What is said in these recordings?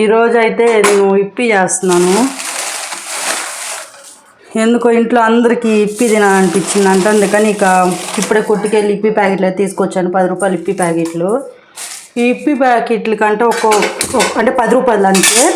ఈరోజు అయితే నేను ఇప్పి చేస్తున్నాను. ఎందుకో ఇంట్లో అందరికీ ఇప్పి తినాలనిపించింది అంట అందుకని ఇక ఇప్పుడే కొట్టుకెళ్ళి ఇప్పి ప్యాకెట్లు అయితే తీసుకొచ్చాను పది రూపాయలు ఇప్పి ప్యాకెట్లు. ఈ ఇప్పి ప్యాకెట్ల కంటే ఒక్కో అంటే పది రూపాయలు అంతే.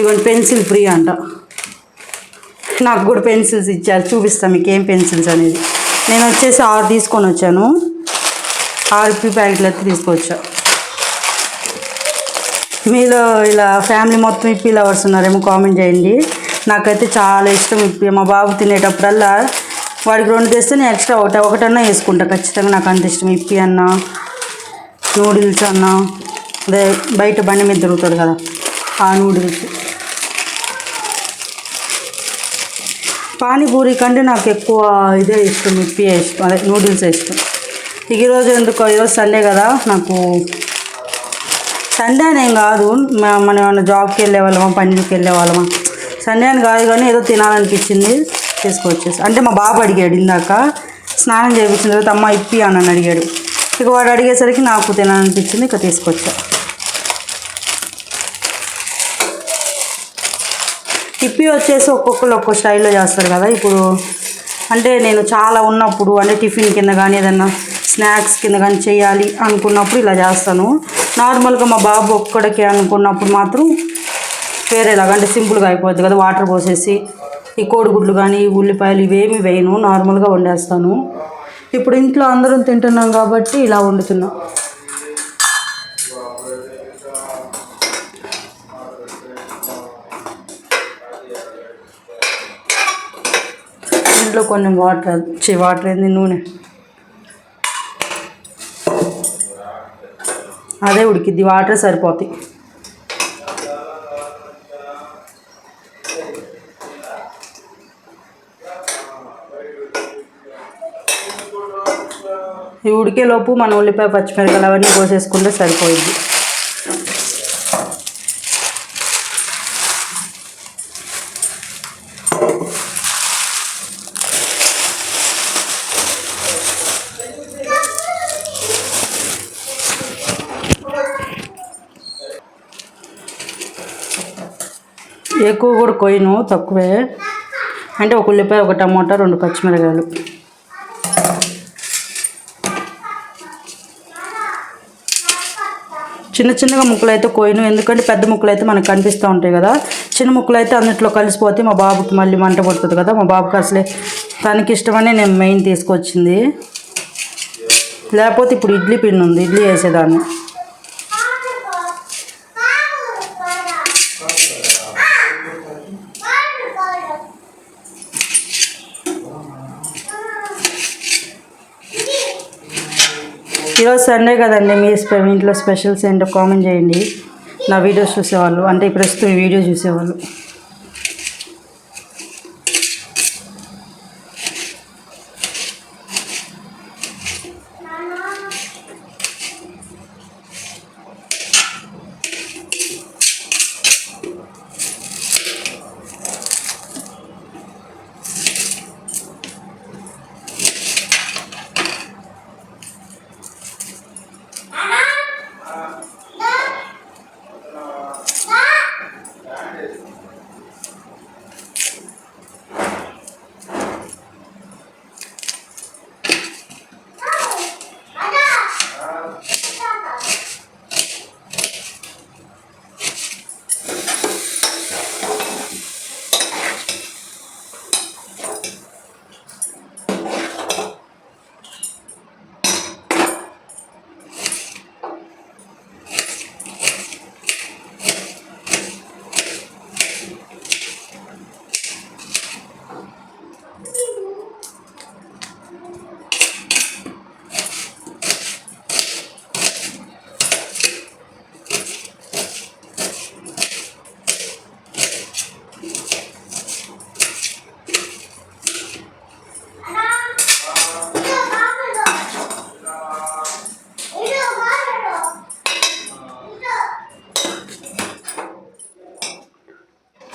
ఇవన్నీ పెన్సిల్ ఫ్రీ అంట. నాకు కూడా పెన్సిల్స్ ఇచ్చారు చూపిస్తాను మీకు ఏం పెన్సిల్స్ అనేది. నేను వచ్చేసి ఆరు తీసుకొని వచ్చాను. ఆరు ఇప్పి ప్యాకెట్లు అయితే తీసుకొచ్చాను మీలో ఇలా ఫ్యామిలీ మొత్తం ఇప్పి లవర్స్ ఉన్నారేమో కామెంట్ చేయండి. నాకైతే చాలా ఇష్టం ఇప్పి. మా బాబు తినేటప్పుడల్లా వాడికి రెండు తెస్తే నేను ఎక్స్ట్రా ఒకటి ఒకటన్నా వేసుకుంటా. ఖచ్చితంగా నాకు అంత ఇష్టం ఇప్పి అన్న నూడిల్స్ అన్న. అదే బయట బండి మీద దొరుకుతుంది కదా ఆ నూడిల్స్ పానీపూరి కంటే నాకు ఎక్కువ ఇదే ఇష్టం ఇప్పి ఇష్టం. అదే నూడిల్స్ ఇష్టం. ఇక ఈరోజు ఎందుకో ఈరోజు సండే కదా నాకు సండే అనేం కాదు. మనం ఏమైనా జాబ్కి వెళ్ళే వాళ్ళమా పనికి వెళ్ళే వాళ్ళమా? సండే అని కాదు కానీ ఏదో తినాలనిపించింది తీసుకొచ్చేసి. అంటే మా బాబు అడిగాడు ఇందాక స్నానం చేయించిన తర్వాత అమ్మ ఇప్పి అని అడిగాడు. ఇక వాడు అడిగేసరికి నాకు తినాలనిపించింది ఇక తీసుకొచ్చా. ఇప్పి వచ్చేసి ఒక్కొక్కరు ఒక్కో స్టైల్లో చేస్తారు కదా ఇప్పుడు అంటే నేను చాలా ఉన్నప్పుడు అంటే టిఫిన్ కింద కానీ ఏదన్నా స్నాక్స్ కింద కానీ చేయాలి అనుకున్నప్పుడు ఇలా చేస్తాను. నార్మల్గా మా బాబు ఒక్కడికే అనుకున్నప్పుడు మాత్రం వేరేలాగా అంటే సింపుల్గా అయిపోద్ది కదా వాటర్ పోసేసి ఈ కోడిగుడ్లు కానీ ఈ ఉల్లిపాయలు ఇవేమి వేయను నార్మల్గా వండేస్తాను. ఇప్పుడు ఇంట్లో అందరం తింటున్నాం కాబట్టి ఇలా వండుతున్నాం. దాంట్లో కొన్ని వాటర్ చి వాటర్ ఏంది? నూనె. అదే ఉడికిద్ది వాటర్ సరిపోతాయి. ఈ ఉడికేలోపు మన ఉల్లిపాయ పచ్చిమిరపకాయలు అవన్నీ కోసేసుకుంటే సరిపోయింది ఎక్కువ కూడా కొయ్యను తక్కువే. అంటే ఒక ఉల్లిపాయ ఒక టమాటా రెండు పచ్చిమిరకాయలు. చిన్న చిన్నగా ముక్కలు అయితే కోయను ఎందుకంటే పెద్ద ముక్కలు అయితే మనకు కనిపిస్తూ ఉంటాయి కదా. చిన్న ముక్కలు అయితే అన్నిట్లో కలిసిపోతే మా బాబుకి మళ్ళీ మంట పడుతుంది కదా. మా బాబుకి అసలే తనకి ఇష్టమని నేను మెయిన్ తీసుకొచ్చింది. లేకపోతే ఇప్పుడు ఇడ్లీ పిండి ఉంది ఇడ్లీ వేసేదాన్ని ఈరోజు సండే కదండి మీ ఇంట్లో స్పెషల్స్ ఏంటో కామెంట్ చేయండి. నా వీడియోస్ చూసేవాళ్ళు. అంటే ప్రస్తుతం వీడియో చూసేవాళ్ళు.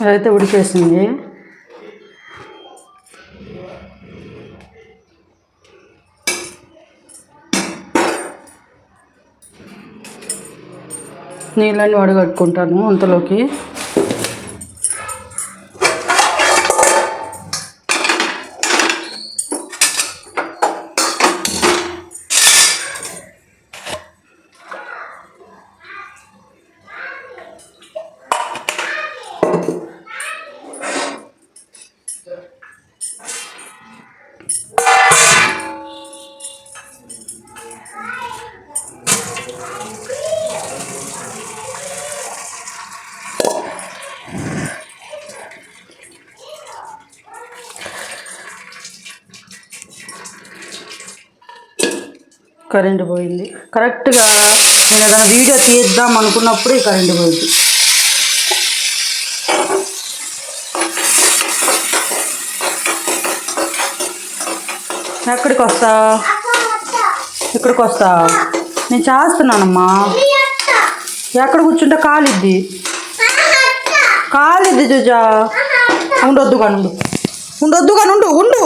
అదైతే ఉడికేసింది. నీళ్ళని వడగట్టుకుంటాను అంతలోకి. కరెంటు పోయింది. కరెక్ట్గా నేను ఏదైనా వీడియో తీద్దాం అనుకున్నప్పుడు ఈ కరెంటు పోయింది. ఎక్కడికి వస్తా? ఇక్కడికి వస్తా? నేను చేస్తున్నానమ్మా. ఎక్కడ కూర్చుంటే కాలిద్ది. కాలిద్ది చూజా ఉండొద్దు కానుండు. ఉండొద్దు కానుండు ఉండు.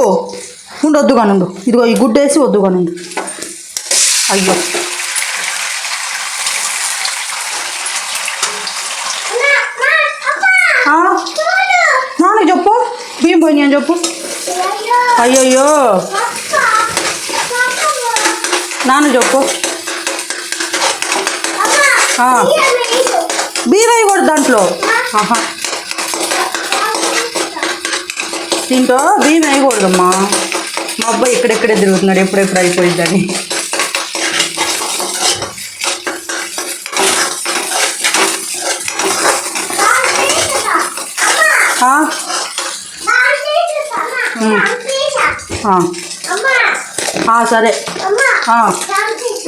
ఉండొద్దు కానుండు. ఇదిగో ఈ గుడ్డేసి వద్దు కానుండు. అయ్యో. నాన్న చెప్పు. బియ్యం పోయినాయి అని చెప్పు. అయ్యయ్యో. నాన్న చెప్పు. ఆ. బియ్యం వేయకూడదు దాంట్లో? ఆహా. దీంట్లో బియ్యం వేయకూడదమ్మా మా అబ్బాయి ఇక్కడెక్కడే తిరుగుతున్నాడు ఎప్పుడెప్పుడు అయిపోయిందని ఆ? ఆ. ఆ, సరే.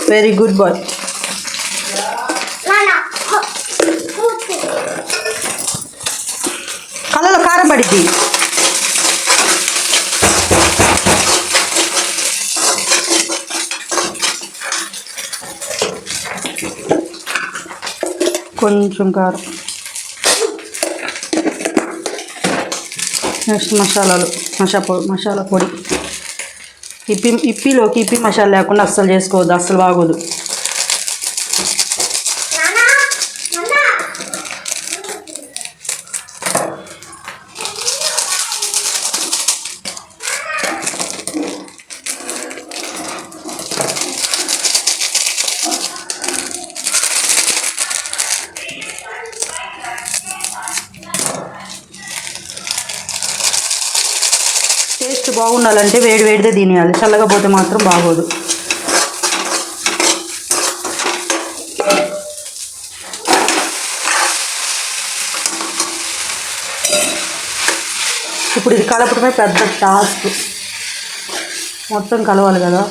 వెరీ గుడ్ బాయ్ కళ్ళలో కారం పడిద్ది. కొంచెం కారం. నెక్స్ట్ మసాలాలు మసా పొడి మసాలా పొడి. ఇప్పి ఇప్పిలోకి ఇప్పి మసాలా లేకుండా అస్సలు చేసుకోవద్దు అస్సలు బాగోదు. తినాలంటే వేడి వేడిదే తినేయాలి చల్లగా పోతే మాత్రం బాగోదు. ఇప్పుడు ఇది కలపడమే పెద్ద టాస్క్. మొత్తం కలవాలి కదా.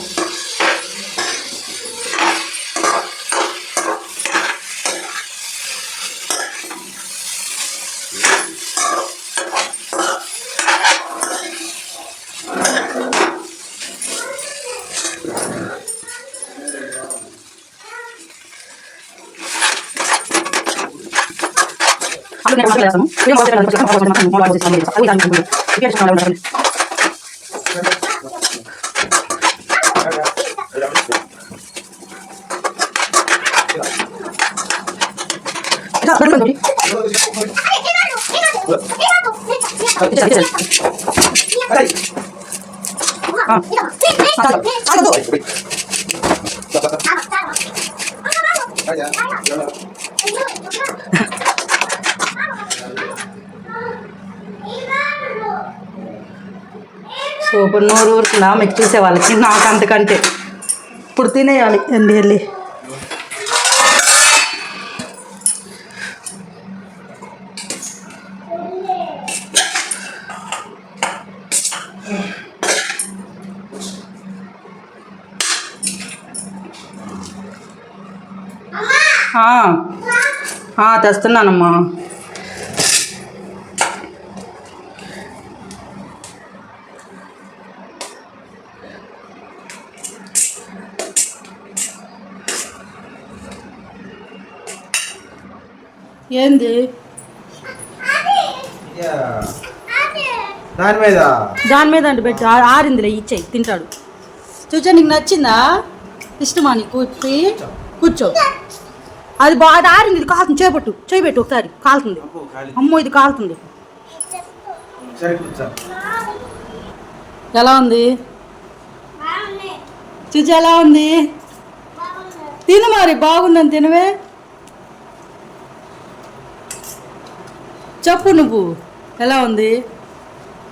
안녕하세요. 이거. సూపర్. నోరు ఊరుకుందా మీకు చూసే వాళ్ళకి. నాకు అంతకంటే. ఇప్పుడు తినేయాలి. వెళ్ళి వెళ్ళి. తెస్తున్నానమ్మా. ఏంది? దాని మీద. దాని మీద అంటే పెట్టి. ఆరిందిలే ఇచ్చేయి తింటాడు. చూచా నీకు నచ్చిందా? ఇష్టమా నీకు? కూర్చి కూర్చో. అది బాగా ఆరింది ఇది కాలుతుంది. చేపట్టు చేయబెట్టు ఒకసారి. కాలుతుంది. అమ్మో ఇది కాలుతుంది. ఎలా ఉంది? చూచి ఎలా ఉంది? తిను మరి బాగుందని తినవే. చెప్పు నువ్వు. ఎలా ఉంది?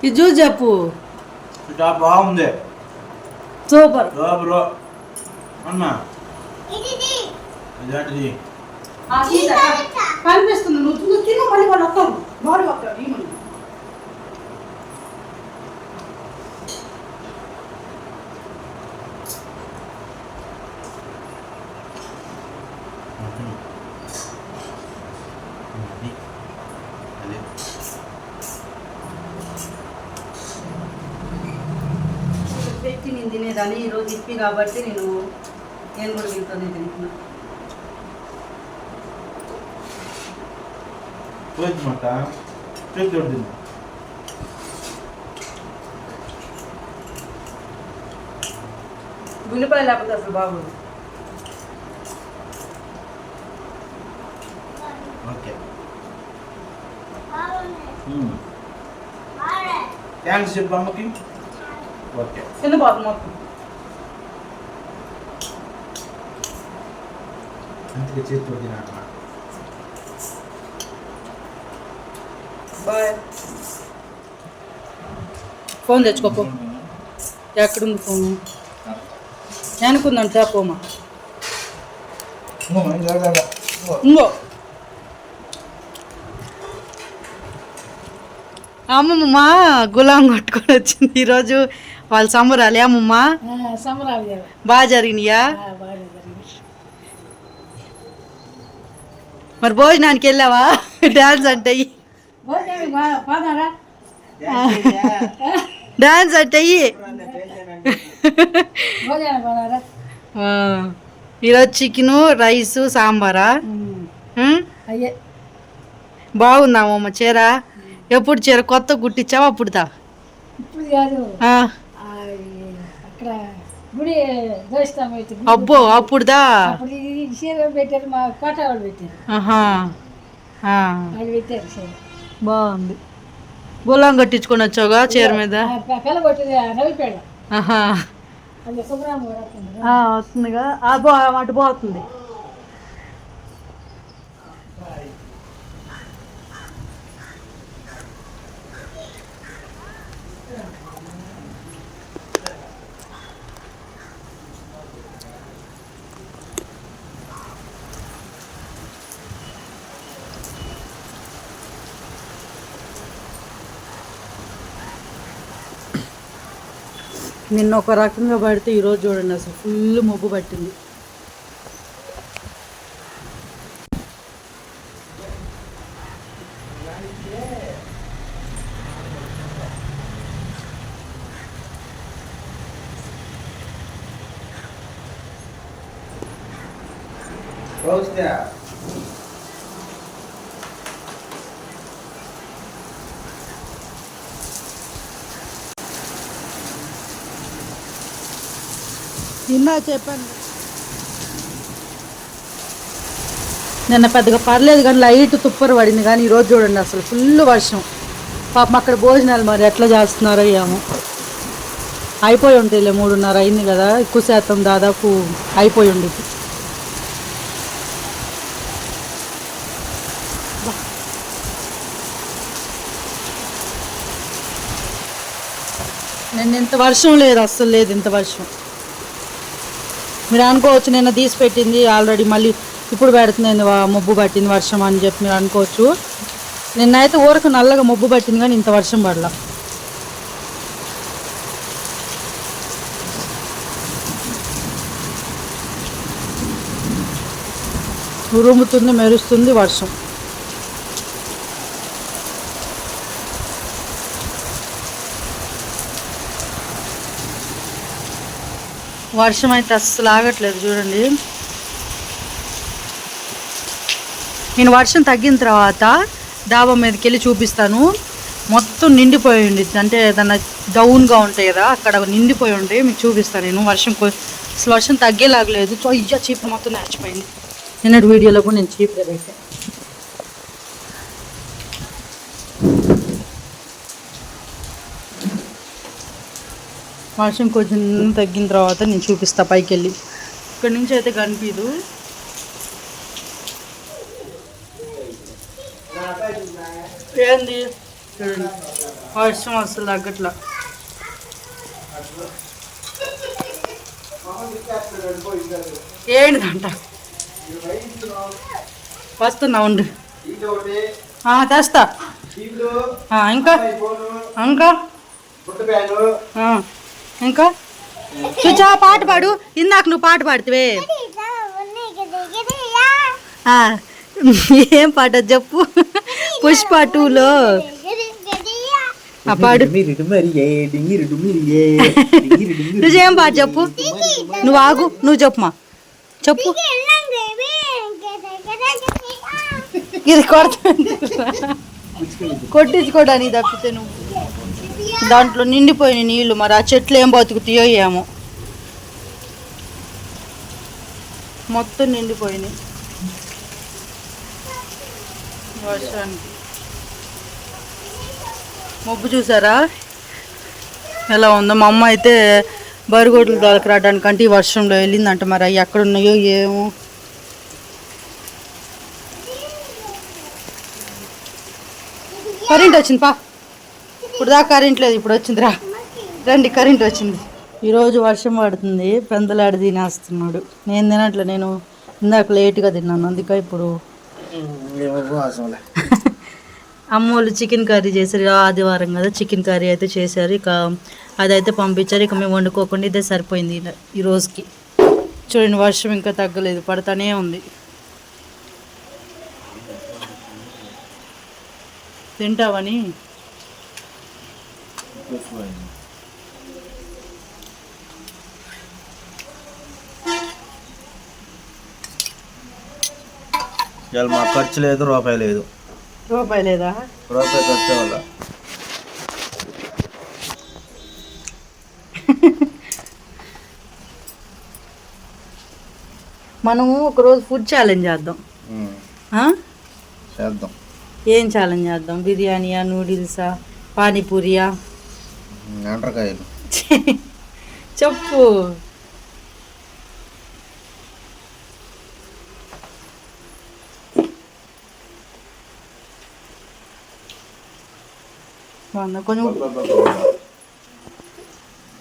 ఇది చూసి చెప్పు. బాగుంది. సూపర్. లోపల అన్న. కనిపిస్తుంది. నువ్వు నువ్వు తిను మళ్ళీ వాళ్ళు వస్తారు వస్తారు ఈ మళ్ళీ. పెట్టి నేను తినేదాన్ని ఈరోజు ఇప్పి కాబట్టి నేను నేను కూడా వీటితోనే తింటున్నా. ఉల్లిపాయ లేకపోతే అసలు బాగోదు. ఓకే. థ్యాంక్స్ చెప్పు అమ్మకి. ఓకే. తినబాదు మొత్తం అందుకే చేతి అన్న బాయ్ ఫోన్ తెచ్చుకోపో. ఎక్కడుంది ఫోను వెనుకుందంట పోమా. ఇంకో అమ్మమ్మ గులాం కొట్టుకొని వచ్చింది ఈరోజు. వాళ్ళ సంబరాలు అమ్మమ్మ? సంబరాలు బాగా జరిగినాయా బాగా జరిగింది మరి భోజనానికి వెళ్ళావా? డాన్స్ అంటే డాన్స్ అంటే ఈరోజు చికెను రైసు సాంబారా? బాగుందామమ్మ చీర? ఎప్పుడు చీర? కొత్త కుట్టించావా? అప్పుడుదా ఇప్పుడు కాదు ఆ, ఆ, ఈ అక్కడ గుడి దోస్తాం అయితే అబ్బో అప్పుడుదా? అప్పుడు ఈ చీర పెట్టారు మా కోట వాళ్ళు పెట్టారు వాళ్ళు పెట్టారు చీర. బాగుంది. గులాం కట్టించుకొని వచ్చావుగా చీర మీద? కలబొట్టింది రవిపేడ ఆహా. అది శుభ్రం వస్తుందిగా. అటు పోతుంది నిన్న ఒక రకంగా పడితే ఈరోజు చూడండి అసలు ఫుల్ మబ్బు పట్టింది. వస్తే నిన్న చెప్పండి. నిన్న పెద్దగా పర్లేదు కానీ లైట్ తుప్పరు పడింది కానీ ఈరోజు చూడండి అసలు ఫుల్ వర్షం. పాపం అక్కడ భోజనాలు మరి ఎట్లా చేస్తున్నారో ఏమో. అయిపోయి ఉంటాయిలే మూడున్నర అయింది కదా ఎక్కువ శాతం దాదాపు అయిపోయి ఉండి నేను ఇంత వర్షం లేదు అస్సలు లేదు ఇంత వర్షం. మీరు అనుకోవచ్చు నిన్న తీసి పెట్టింది ఆల్రెడీ మళ్ళీ ఇప్పుడు పెడుతుంది మబ్బు పట్టింది వర్షం అని చెప్పి మీరు అనుకోవచ్చు. నిన్నైతే ఊరకు నల్లగా మబ్బు పట్టింది కానీ ఇంత వర్షం పడలా. ఉరుముతుంది మెరుస్తుంది వర్షం. వర్షం అయితే అస్సలు ఆగట్లేదు చూడండి. నేను వర్షం తగ్గిన తర్వాత డాబా మీదకి వెళ్ళి చూపిస్తాను. మొత్తం నిండిపోయి ఉండిద్ది. అంటే ఏదన్నా డౌన్గా ఉంటాయి కదా అక్కడ నిండిపోయి ఉంటే మీకు చూపిస్తాను నేను. వర్షం అసలు వర్షం తగ్గేలాగలేదు సో ఇయ్య చీపు మొత్తం నేర్చిపోయింది నిన్నటి వీడియోలో కూడా నేను చీప్గా పెట్టాను వర్షం కొంచెం తగ్గిన తర్వాత నేను చూపిస్తా పైకి వెళ్ళి ఇక్కడ నుంచి అయితే కనిపించదు ఏంది? చూడండి. వర్షం అసలు తగ్గట్లా. ఏంటిదంట వస్తున్నా ఉండు. తెస్తా. ఇంకా? ఇంకా? ఇంకా? చూచా పాట పాడు. ఇందాక నువ్వు పాట పాడుతువే. ఆ, ఏం పాట చెప్పు? పుష్ప టూలో. ఆ పాడు. నువ్వేం పాట చెప్పు? నువ్వు ఆగు నువ్వు చెప్పుమా చెప్పు. ఇది కొడుతుంది కొట్టించుకోవడానికి తప్పితే నువ్వు. దాంట్లో నిండిపోయిన నీళ్ళు మరి ఆ చెట్లు ఏం బతుకుతాయో ఏమో. మొత్తం నిండిపోయినాయి. వర్షానికి. మబ్బు చూసారా? ఎలా ఉందో. మా అమ్మ అయితే బరిగొడ్లు దొరక రావడానికంటే ఈ వర్షంలో వెళ్ళిందంట మరి. అవి ఎక్కడ ఉన్నాయో ఏమో. కరెంట్ వచ్చింది పా. ఇప్పుడు దాకా కరెంట్ లేదు ఇప్పుడు వచ్చింది రా రండి కరెంట్ వచ్చింది. ఈరోజు వర్షం పడుతుంది పెందలాడి తినేస్తున్నాడు. నేను తినట్లే నేను ఇందాక లేట్గా తిన్నాను అందుకే ఇప్పుడు అమ్మోళ్ళు చికెన్ కర్రీ చేశారు ఇక ఆదివారం కదా చికెన్ కర్రీ అయితే చేశారు ఇక అదైతే పంపించారు ఇక మేము వండుకోకుండా ఇదే సరిపోయింది ఈ- ఈ రోజుకి. చూడండి వర్షం ఇంకా తగ్గలేదు పడతానే ఉంది. తింటావని ఇవాళ మా ఖర్చు లేదు రూపాయి లేదు. రూపాయి లేదా? రూపాయి ఖర్చు వల్ల. మనము ఒకరోజు ఫుడ్ ఛాలెంజ్ చేద్దాం? చేద్దాం. ఏం ఛాలెంజ్ చేద్దాం? బిర్యానీయా నూడిల్సా పానీపూరియా? ఎండ్రకాయలు చెప్పు బాగుందా కొంచెం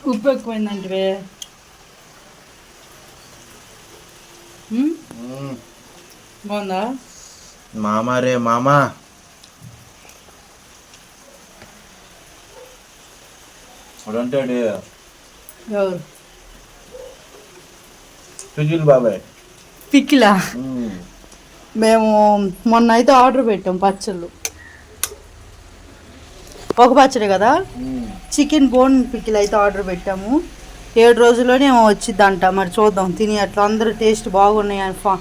ఉప్పు ఎక్కువైందంటే బాగుందా మామ రే మామ అంటాడు ఎవరు? సుజిల్ బాబాయ్. పిక్కిలా మేము మొన్న అయితే ఆర్డర్ పెట్టాం పచ్చళ్ళు. ఒక పచ్చడి కదా? చికెన్ బోన్ పిక్కిల్ అయితే ఆర్డర్ పెట్టాము. ఏడు రోజుల్లోనే ఏమో వచ్చిద్దంట మరి చూద్దాం. తిని అట్లా అందరూ టేస్ట్ బాగున్నాయి అని ఫా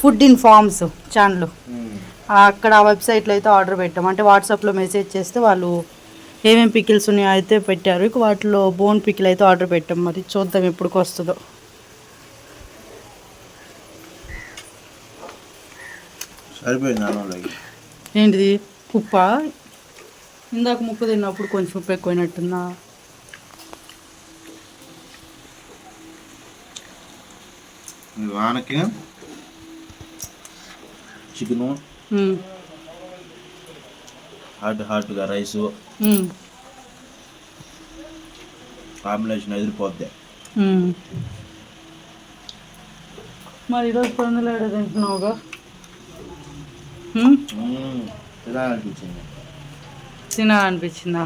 ఫుడ్ ఇన్ ఫార్మ్స్ ఛానల్. అక్కడ ఆ వెబ్సైట్లో అయితే ఆర్డర్ పెట్టాము అంటే వాట్సాప్లో మెసేజ్ చేస్తే వాళ్ళు ఏమేమి పికిల్స్ ఉన్నాయో అయితే పెట్టారు. ఇక వాటిలో బోన్ పికిల్ అయితే ఆర్డర్ పెట్టాం. మరి చూద్దాం ఎప్పటికి వస్తుందో ఏంటిది? ఉప్ప? ఇందాక ముక్క తిన్నప్పుడు కొంచెం ఉప్పు ఎక్కువైనట్టుందా? వానకి చికెను హాట్ హాట్గా రైసు. కాంబినేషన్ ఎదిరిపోద్ది. మరి ఈరోజు పొందలేడు తింటున్నావుగా. తినాలనిపించింది. తినాలనిపించిందా?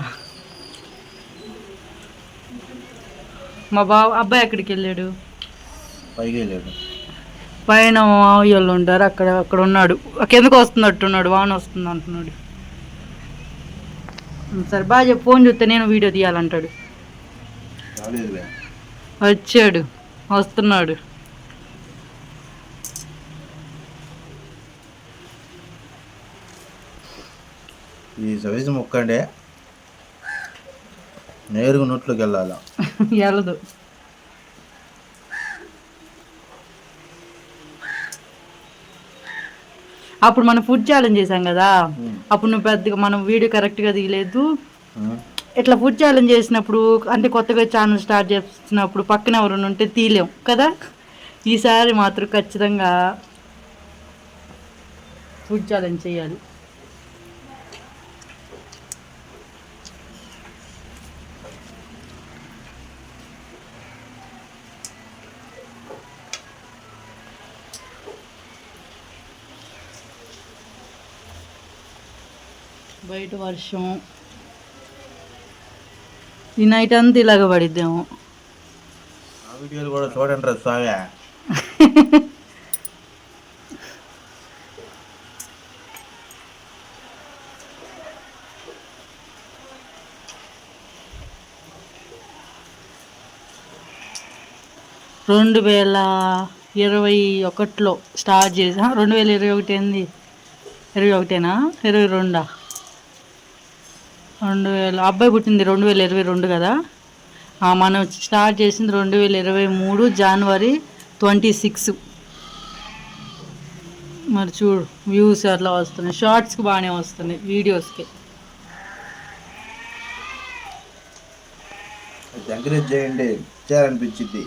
మా బావ అబ్బాయి ఎక్కడికి వెళ్ళాడు? పైకి వెళ్ళాడు. పైన మావయ్యోళ్ళు ఉంటారు అక్కడ అక్కడ ఉన్నాడు. కిందకు వస్తున్నట్టున్నాడు వాన వస్తుంది అంటున్నాడు. సరే బాగా ఫోన్ చూస్తే నేను వీడియో తీయాలంటాడు. వచ్చాడు వస్తున్నాడు. ఈ సైజు ముక్కండే నేరుగా నోట్లోకి వెళ్ళాలా? వెళ్ళదు. అప్పుడు మనం ఫుడ్ ఛాలెంజ్ చేసాం కదా. అప్పుడు నువ్వు పెద్దగా మనం వీడియో కరెక్ట్గా తీయలేదు. ఉమ్. ఇట్లా ఫుడ్ ఛాలెంజ్ చేసినప్పుడు అంటే కొత్తగా ఛానల్ స్టార్ట్ చేసినప్పుడు పక్కన ఎవరైనా ఉంటే తీయలేం కదా. ఈసారి మాత్రం ఖచ్చితంగా ఫుడ్ ఛాలెంజ్ చేయాలి. బయట వర్షం. ఈ నైట్ అంతా ఇలాగ పడిద్దేమో. వీడియోలు కూడా చూడండి స్వామి రెండు వేల ఇరవై ఒకటిలో స్టార్ట్ చేసా. రెండు వేల ఇరవై ఒకటి ఏంది? ఇరవై ఒకటేనా? ఇరవై రెండా? రెండు వేల అబ్బాయి పుట్టింది రెండు వేల ఇరవై రెండు కదా. మనం స్టార్ట్ చేసింది రెండు వేల ఇరవై మూడు జనవరి ట్వంటీ సిక్స్ మరి చూడు వ్యూస్ అట్లా వస్తున్నాయి. షార్ట్స్కి బాగానే వస్తున్నాయి వీడియోస్కి ఎంకరేజ్ చేయండి చేయాలనిపించింది